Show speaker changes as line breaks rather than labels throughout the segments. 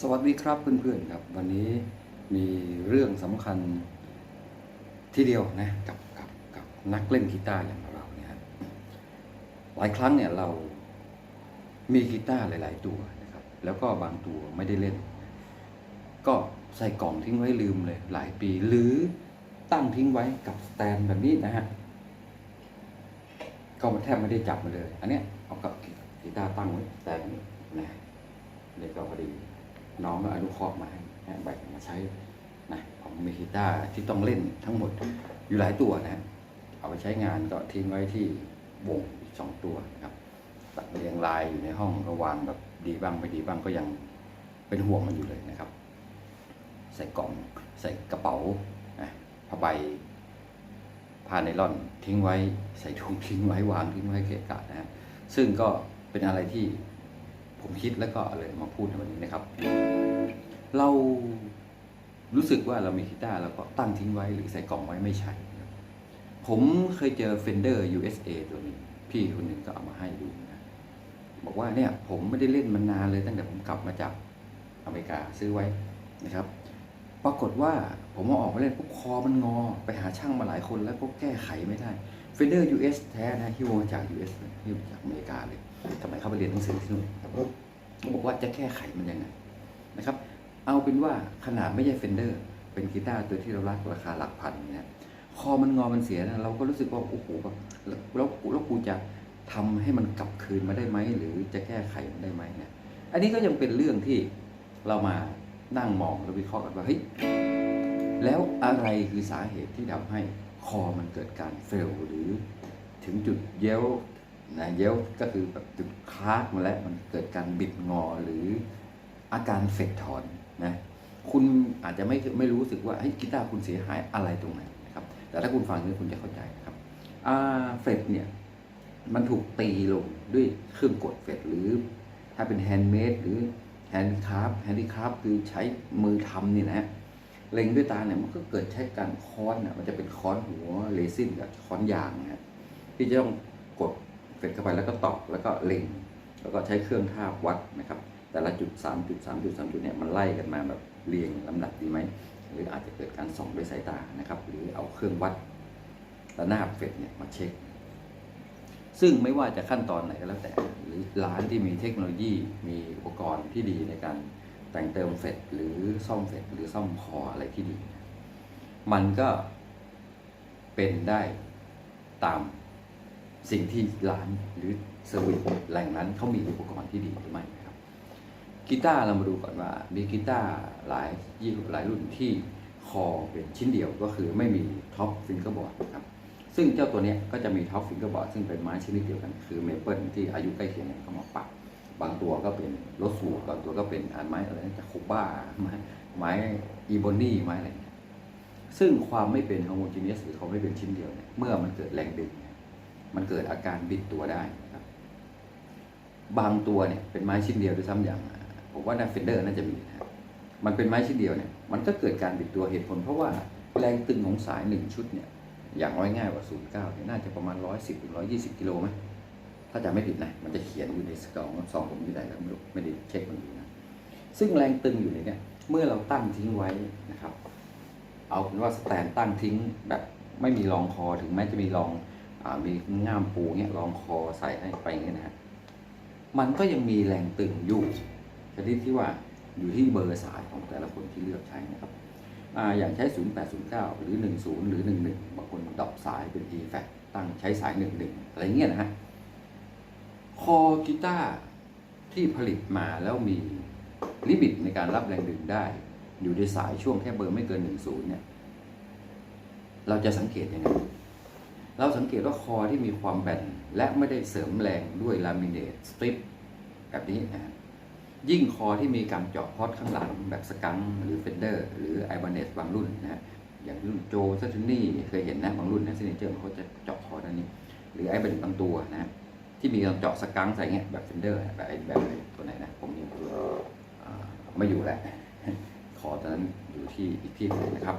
สวัสดีครับเพื่อนๆครับ วันนี้มีเรื่องสำคัญทีเดียวนะกับกับกับนักเล่นกีตาร์อย่างเราเนี่ยครับหลายครั้งเนี่ยเรามีกีตาร์หลาย ๆ ตัวนะครับ แล้วก็บางตัวไม่ได้เล่น ก็ใส่กล่องทิ้งไว้ลืมเลยหลายปี หรือตั้งทิ้งไว้กับสแตนแบบนี้นะฮะก็แทบไม่ได้จับมาเลย อันเนี้ยเอากับกีตาร์ตั้งไว้สแตนนี้นะเด็กก็พอดี น้องก็อนุเคราะห์มาให้นะแบ่งมาใช้นะผมมีกีตาร์ที่ต้องเล่นทั้งหมดอยู่หลายตัวนะเอาไปใช้งานก็ทิ้งไว้ที่วงอีกสองตัวนะครับตัดเรียงรายอยู่ในห้องระวางแบบดีบ้างไม่ดีบ้างก็ยังเป็นห่วงมันอยู่เลยนะครับ ใส่กล่องใส่กระเป๋าผ้าใบผ้าไนล่อนทิ้งไว้ ใส่ถุงทิ้งไว้วางทิ้งไว้เกะกะนะฮะซึ่งก็เป็นอะไรที่ ผมคิดแล้วก็เลยมาพูดในวันนี้นะครับ เรารู้สึกว่าเรามีกีตาร์แล้วก็ตั้งทิ้งไว้หรือใส่กล่องไว้ไม่ใช่นะครับผมเคยเจอ Fender USA ตัวนี้ พี่คนหนึ่งก็เอามาให้ดูนะบอกว่าเนี่ยผมไม่ได้เล่นมันนานเลยตั้งแต่ผมกลับมาจากอเมริกาซื้อไว้นะครับ ปรากฏว่าผมเอาออกมาเล่นปุ๊บคอมันงอ ไปหาช่างมาหลายคนแล้วก็แก้ไขไม่ได้ Fender US แท้นะฮิวมาจาก US เลยฮิวมาจากอเมริกาเลยสมัยเข้าไปเรียนหนังสือที่นู่น รับเขาบอกว่าจะแก้ไขมันยังไงนะครับ เอาเป็นว่าขนาดไม่ใช่เฟนเดอร์ เป็นกีตาร์ตัวที่เรารักราคาหลักพันเนี่ยคอมันงอมันเสียนะเราก็รู้สึกว่าโอ้โหแบบแล้วแล้วกูจะทำให้มันกลับคืนมาได้ไหมหรือจะแก้ไขมันได้ไหมเนี่ย อันนี้ก็ยังเป็นเรื่องที่เรามานั่งมองแล้ววิเคราะห์กันว่าเฮ้ยแล้วอะไรคือสาเหตุที่ทำให้คอมันเกิดการเฟลหรือถึงจุดเย้ว นะเย้ก็คือแบบจุดคลาดมาแล้วมันเกิดการบิดงอหรืออาการเฟดถอนนะคุณอาจจะไม่ไม่รู้สึกว่าเฮ้ยกีตาร์คุณเสียหายอะไรตรงไหนนะครับ แต่ถ้าคุณฟังนี้คุณจะเข้าใจนะครับเฟดเนี่ยมันถูกตีลงด้วยเครื่องกดเฟดหรือ ถ้าเป็นแฮนด์เมดหรือแฮนด์คราฟแฮนด์คราฟคือใช้มือทำนี่นะเล็งด้วยตาเนี่ยมันก็เกิดใช้การค้อนนะมันจะเป็นค้อนหัวเรซินกับค้อนยางนะที่จะต้อง เฟดเข้าไปแล้วก็ตอกแล้วก็เล็ง แล้วก็ใช้เครื่องท่าวัดนะครับ แต่ละจุด3จุด3จุด3จุดเนี่ยมันไล่กันมาแบบเรียงลำดับดีไหมหรืออาจจะเกิดการส่องด้วยสายตานะครับ หรือเอาเครื่องวัดระนาบเฟดเนี่ยมาเช็ค ซึ่งไม่ว่าจะขั้นตอนไหนก็แล้วแต่ หรือร้านที่มีเทคโนโลยีมีอุปกรณ์ที่ดีในการแต่งเติมเฟดหรือซ่อมเฟดหรือซ่อมคออะไรที่ดี มันก็เป็นได้ตาม สิ่งที่ร้านหรือเซอร์วิสแหล่งนั้นเขามีอุปกรณ์ที่ดีหรือไม่นะครับกีตาร์เรามาดูก่อนว่า มีกีตาร์หลายยี่ห้อหลายรุ่นที่คอเป็นชิ้นเดียวก็คือไม่มีท็อปฟิงเกอร์บอร์ดนะครับซึ่งเจ้าตัวนี้ก็จะมีท็อปฟิงเกอร์บอร์ดซึ่งเป็นไม้ชนิดเดียวกัน คือเมเปิลที่อายุใกล้เคียงกันเขามาปักบางตัวก็เป็นโรสวูดบางตัวก็เป็นอันไม้อะไรนะจากโคบ้าไม้ไม้อีโบนี่ไม้อะไรเนี่ยซึ่งความไม่เป็น h o m o g e n e o u s หรือเขาไม่เป็นชิ้นเดียวเนี่ยเมื่อมันเกิดแรงดึง มันเกิดอาการบิดตัวได้ครับ บางตัวเนี่ยเป็นไม้ชิ้นเดียวด้วยซ้ำอย่าง ผมว่านาเฟนเดอร์น่าจะมีนะครับมันเป็นไม้ชิ้นเดียวเนี่ยมันก็เกิดการบิดตัวเหตุผล เพราะว่าแรงตึงของสายหนึ่งชุดเนี่ย อย่างน้อยง่ายกว่า09เนี่ยน่าจะประมาณ110ถึง120กิโลไหมถ้าจำไม่ผิดนะมันจะเขียนอยู่ในสกองซองผมอยู่ไหนแล้วไม่รู้ไม่ได้เช็คมันดูนะซึ่งแรงตึงอยู่ในเนี่ยเมื่อเราตั้งทิ้งไว้นะครับ เอาเป็นว่าสแตนตั้งทิ้งแบบไม่มีรองคอถึงแม้จะมีรอง มีง่ามปูเนี่ยรองคอใส่ให้ไปเงี้ยนะฮะมันก็ยังมีแรงตึงอยู่ชนิดที่ว่าอยู่ที่เบอร์สายของแต่ละคนที่เลือกใช้นะครับออย่างใช้ 0809 หรือ 10 หรือ 11 บางคนดรอปสายเป็น e f a c ตั้งใช้สาย 11 อะไรเงี้ยนะฮะ คอกีตาร์ที่ผลิตมาแล้วมีลิมิตในการรับแรงดึงได้ อยู่ในสายช่วงแค่เบอร์ไม่เกิน 10 เนี่ย เราจะสังเกตยังไง เราสังเกตว่าคอที่มีความแบนและไม่ได้เสริมแรงด้วยลามิเนตสตริปแบบนี้นะยิ่งคอที่มีการเจาะพอดข้างหลังแบบสกังหรือเฟนเดอร์หรือไอบาเนสบางรุ่นนะอย่างรุ่นโจซัตนี่เคยเห็นนะบางรุ่นนะซิเนเจอร์เขาจะเจาะคอด้านนี้ หรือไอบาเนสบางตัวนะที่มีการเจาะสกังใส่เงี้ยแบบเฟนเดอร์แบบไอแบบตัวไหนนะผมยังไม่อยู่แล้วคอตอนนั้นอยู่ที่อีกที่หนึงนะครับ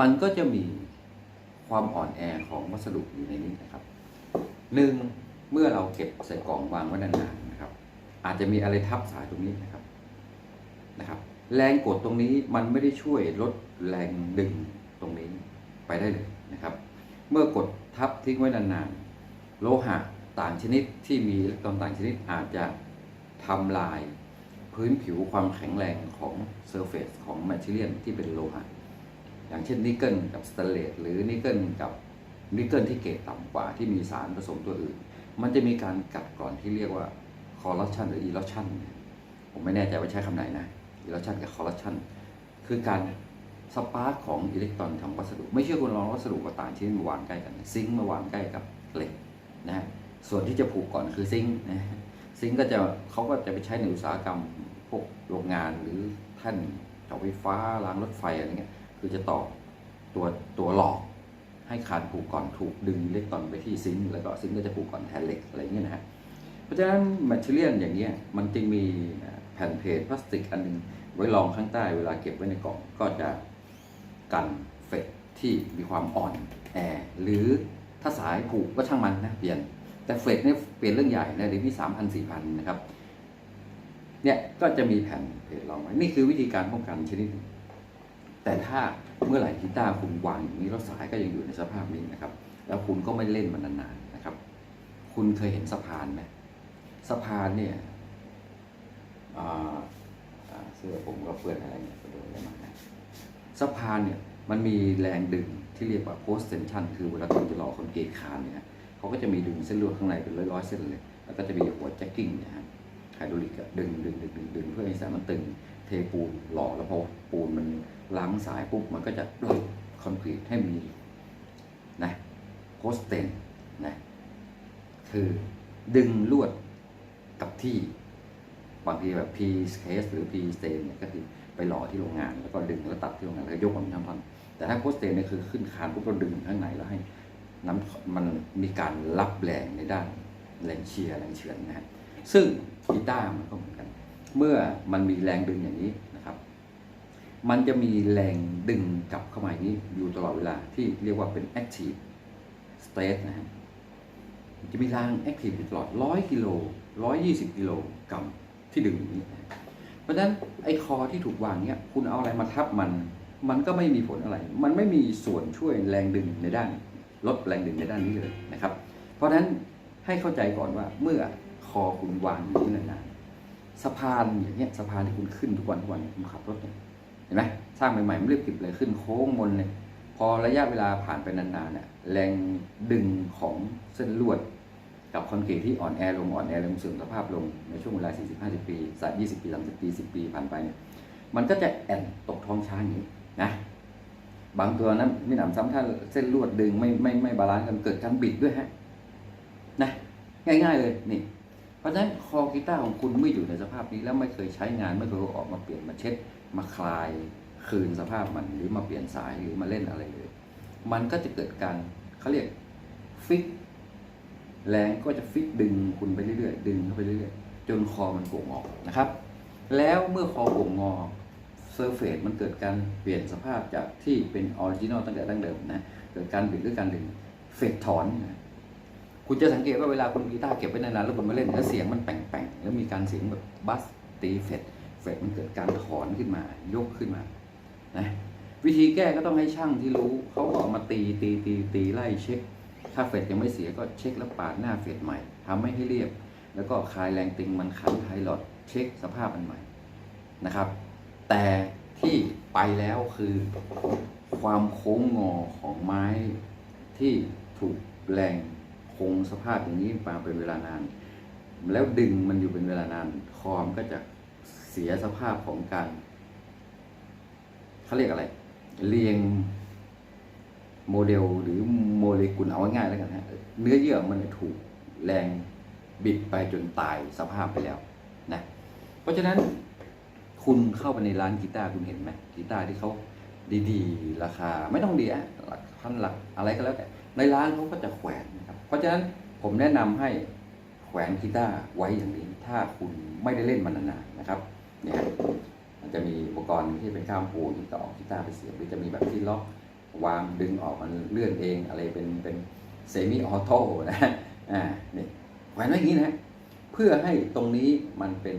มันก็จะมี ความอ่อนแอของวัสดุอยู่ในนี้นะครับหนึ่งเมื่อเราเก็บใส่กล่องวางไว้นานๆนะครับ อาจจะมีอะไรทับสายตรงนี้นะครับนะครับ แรงกดตรงนี้มันไม่ได้ช่วยลดแรงดึงตรงนี้ไปได้เลยนะครับ เมื่อกดทับทิ้งไว้นานๆ โลหะต่างชนิดที่มีอิเล็กตรอนต่างชนิดอาจจะทำลายพื้นผิวความแข็งแรงของเซอร์เฟซของแมทเทียลที่เป็นโลหะ อย่างเช่นนิกเกิลกับสเตเลสหรือนิกเกิลกับนิกเกิลที่เกรดต่ำกว่าที่มีสารผสมตัวอื่น มันจะมีการกัดก่อนที่เรียกว่าคอร์รัปชันหรืออีล u ชันผมไม่แน่ใจว่าใช้คำไหนนะอีล u ชันกับคอร์รัปชันคือการสปาร์กของอิเล็กตรอนทางวัสดุ ไม่เชื่อคุณลองวัสดุกับต่างชนิดมาวางใกล้กัน ซิงค์มาวางใกล้กับเหล็กนะฮะส่วนที่จะผูกก่อนคือซิงค์นะซิงค์ก็จะเขาก็จะไปใช้ในอุตสาหกรรมพวกโรงงานหรือแท่านเสาไฟฟ้ารางรถไฟอะไรเงี้ย คือจะต่อตัวตัวหลอกให้คานผูกก่อนถูกดึงอิเล็กตรอนไปที่ซิงค์แล้วก็ซิงค์ก็จะผูกก่อนแทนเหล็กอะไรเงี้ยนะฮะเพราะฉะนั้นแมทเทียลอย่างเงี้ยมันจึงมีแผ่นเพจพลาสติกอันหนึงไว้รองข้างใต้เวลาเก็บไว้ในกล่องก็จะกันเฟดที่มีความอ่อนแอหรือถ้าสายผูกก็ช่างมันนะเปลี่ยน แต่เฟดเนี่ยเปลี่ยนเรื่องใหญ่นะเดี๋ยวนี้สามพันสี่พันนะครับเนี่ยก็จะมีแผ่นเพจรองไว้นี่คือวิธีการป้องกันชนิดหนึ่ง แต่ถ้าเมื่อไหร่กีตาร์คุณวางอย่างนี้แล้วสายก็ยังอยู่ในสภาพนี้นะครับ แล้วคุณก็ไม่เล่นมันนานๆนะครับ คุณเคยเห็นสะพานไหมสะพานเนี่ยเสื้อผมก็เปื้อนอะไรเนี่ยไปโดนอะไรมาสะพานเนี่ยมันมีแรงดึงที่เรียกว่า post tension คือเวลาตอนจะรอคนเกตคานเนี่ยเขาก็จะมีดึงเส้นลวดข้างในเป็นร้อยๆเส้นเลย แล้วก็จะมีหัวแจ็คกิ้งเนี่ยฮะไฮดรอลิกดึงดึงดึงดึงดึงเพื่อให้สายมันตึง เทปูนหล่อแล้วพอปูนมัน ล้างสายปุ๊บมันก็จะปล่อยคอนกรีตให้มีนะโพสเตนนะคือดึงลวดกับที่บางทีแบบ P case หรือ P stain เนี่ยก็คือไปหล่อที่โรงงาน แล้วก็ดึงแล้วตัดที่โรงงานแล้วยกมันทั้งท่อนแต่ถ้าโพสเตนเนี่ยคือขึ้นคานปุ๊บเราดึงข้างในแล้วให้น้ำมันมีการรับแรงในด้านแรงเชียร์แรงเฉือนนะฮะซึ่งกีตาร์มันก็เหมือนกัน เมื่อมันมีแรงดึงอย่างนี้ มันจะมีแรงดึงกลับเข้ามาอย่างนี้อยู่ตลอดเวลาที่เรียกว่าเป็น active state นะฮะมันจะมีแรง active อยู่ตลอด 100 กิโล 120 กิโลกรัมที่ดึงอย่างนี้ เพราะฉะนั้นไอ้คอที่ถูกวางเนี้ยคุณเอาอะไรมาทับมัน มันก็ไม่มีผลอะไร มันไม่มีส่วนช่วยแรงดึงในด้าน ลดแรงดึงในด้านนี้เลยนะครับ เพราะฉะนั้นให้เข้าใจก่อนว่าเมื่อคอคุณวางอยู่ที่นานๆสะพานอย่างเงี้ยสะพานที่คุณขึ้นทุกวันทุกวันคุณขับรถเนี่ย ห็นไหมสร้างใหม่ๆมันเรียบกริบเลยขึ้นโค้งมนเลยพอระยะเวลาผ่านไปนานๆเนี่ยแรงดึงของเส้นลวด กับคอนกรีตที่อ่อนแอลงอ่อนแอลงเสื่อมสภาพลงในช่วงเวลา 40-50 ปีสัก20 ปี 30 ปี 10 ปีผ่านไปเนี่ยมันก็จะแอนตกท้องช้างอย่างนี้นะบางตัวนั้นไม่หนำซ้ำถ้าเส้นลวดดึงไม่ไม่ไม่บาลานซ์กันเกิดการบิดด้วยฮะนะง่าย ๆ เลยนี่ เพราะฉะนั้นคอกีตาร์ของคุณไม่อยู่ในสภาพนี้แล้วไม่เคยใช้งานไม่เคยอออกมาเปลี่ยนมาเช็ด มาคลายคืนสภาพมันหรือมาเปลี่ยนสายหรือมาเล่นอะไรเลย มันก็จะเกิดการเขาเรียกฟิกแรงก็จะฟิกดึงคุณไปเรื่อยๆ ดึงเข้าไปเรื่อยๆ จนคอมันโก่งงอกนะครับ แล้วเมื่อคอโก่งงอเซอร์เฟซมันเกิดการเปลี่ยนสภาพจากที่เป็นออริจินอลตั้งแต่ดั้งเดิมนะ เกิดการบิดหรือการดึงเฟดถอนนะคุณจะสังเกตว่าเวลาคุณกีตาร์เก็บไว้นานๆแล้วคุณมาเล่นแล้วเสียงมันแป่งๆแล้วมีการเสียงแบบบัสตีเฟด เฟดมันเกิดการถอนขึ้นมา ยกขึ้นมานะวิธีแก้ก็ต้องให้ช่างที่รู้เขาก็เอามาตีตีตีตีไล่เช็ค ถ้าเฟดยังไม่เสียก็เช็คแล้วปาดหน้าเฟดใหม่ทำให้ให้เรียบ แล้วก็คลายแรงตึงมันขันไทหลอดเช็คสภาพมันใหม่นะครับ แต่ที่ไปแล้วคือความโค้งงอของไม้ที่ถูกแรงคงสภาพอย่างนี้มาเป็นเวลานาน แล้วดึงมันอยู่เป็นเวลานานคอมก็จะ เสียสภาพของการเขาเรียกอะไร เรียงโมเดลหรือโมเลกุลเอาง่ายๆแล้วกันฮะเนื้อเยื่อมันถูกแรงบิดไปจนตายสภาพไปแล้วนะเพราะฉะนั้นคุณเข้าไปในร้านกีตาร์คุณเห็นไหมกีตาร์ที่เขาดีๆ ราคาไม่ต้องดีอะหลักพันหลักอะไรก็แล้วแต่ในร้านเขาก็จะแขวนนะครับ เพราะฉะนั้นผมแนะนำให้แขวนกีตาร์ไว้อย่างนี้ ถ้าคุณไม่ได้เล่นมันนานๆนะครับ เนี่ยมันจะมีอุปกรณ์ที่เป็นข้ามปูที่ต่อกีตาร์ไปเสียบหรือจะมีแบบที่ล็อกวางดึงออกมันเลื่อนเองอะไรเป็นเป็นเซมิออโต้นะอ่านี่แขวนไว้อย่างนี้นะเพื่อให้ตรงนี้มันเป็น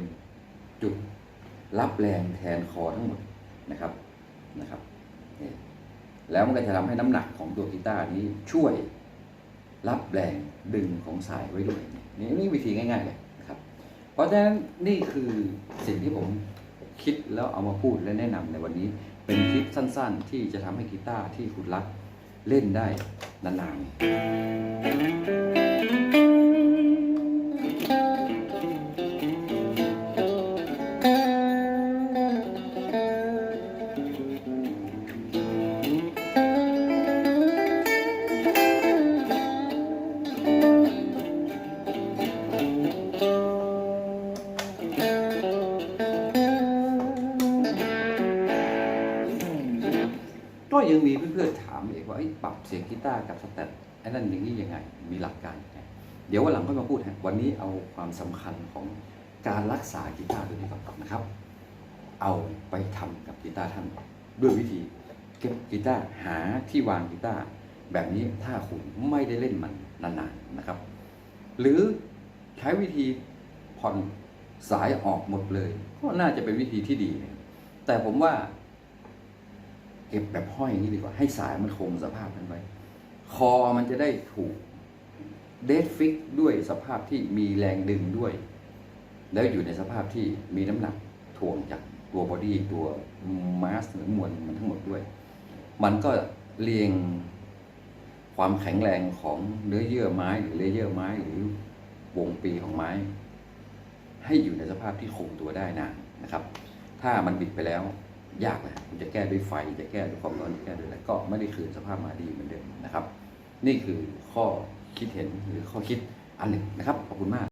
จุดรับแรงแทนคอทั้งหมดนะครับนะครับนี่แล้วมันก็จะทำให้น้ำหนักของตัวกีตาร์นี้ช่วยรับแรงดึงของสายไว้ด้วยนี่นี่วิธีง่ายๆเลย เพราะฉะนั้นนี่คือสิ่งที่ผมคิดแล้วเอามาพูดและแนะนำในวันนี้ เป็นคลิปสั้นๆ ที่จะทำให้กีตาร์ที่คุณรักเล่นได้นานๆ ก็ยังมีเพื่อนๆถามอีกว่าปรับเสียงกีตาร์กับสแตทไอ้นั่นอย่างนี้ยังไง มีหลักการยังไงเดี๋ยววันหลังค่อยมาพูดฮะวันนี้เอาความสำคัญของการรักษากีตาร์ตัวนี้ก่อนนะครับ เอาไปทำกับกีตาร์ท่านด้วยวิธีเก็บกีตาร์หาที่วางกีตาร์แบบนี้ถ้าคุณไม่ได้เล่นมันนานๆนะครับ หรือใช้วิธีผ่อนสายออกหมดเลย ก็น่าจะเป็นวิธีที่ดี แต่ผมว่า เก็บแบบห้อยอย่างนี้ดีกว่า ให้สายมันคงสภาพนั้นไว้ คอมันจะได้ถูกเดดฟิกด้วยสภาพที่มีแรงดึงด้วย แล้วอยู่ในสภาพที่มีน้ำหนักถ่วงจากตัวบอดี้ตัวมาสหรือมวลมันทั้งหมดด้วย มันก็เรียงความแข็งแรงของเนื้อเยื่อไม้หรือเลเยอร์ไม้หรือวงปีของไม้ ให้อยู่ในสภาพที่คงตัวได้นานนะครับ ถ้ามันบิดไปแล้ว ยากนะคุณจะแก้ด้วยไฟจะแก้ด้วยความร้อนจะแก้ด้วยอะไรก็ไม่ได้คืนสภาพมาดีเหมือนเดิมนะครับ นี่คือข้อคิดเห็นหรือข้อคิดอันหนึ่งนะครับขอบคุณมาก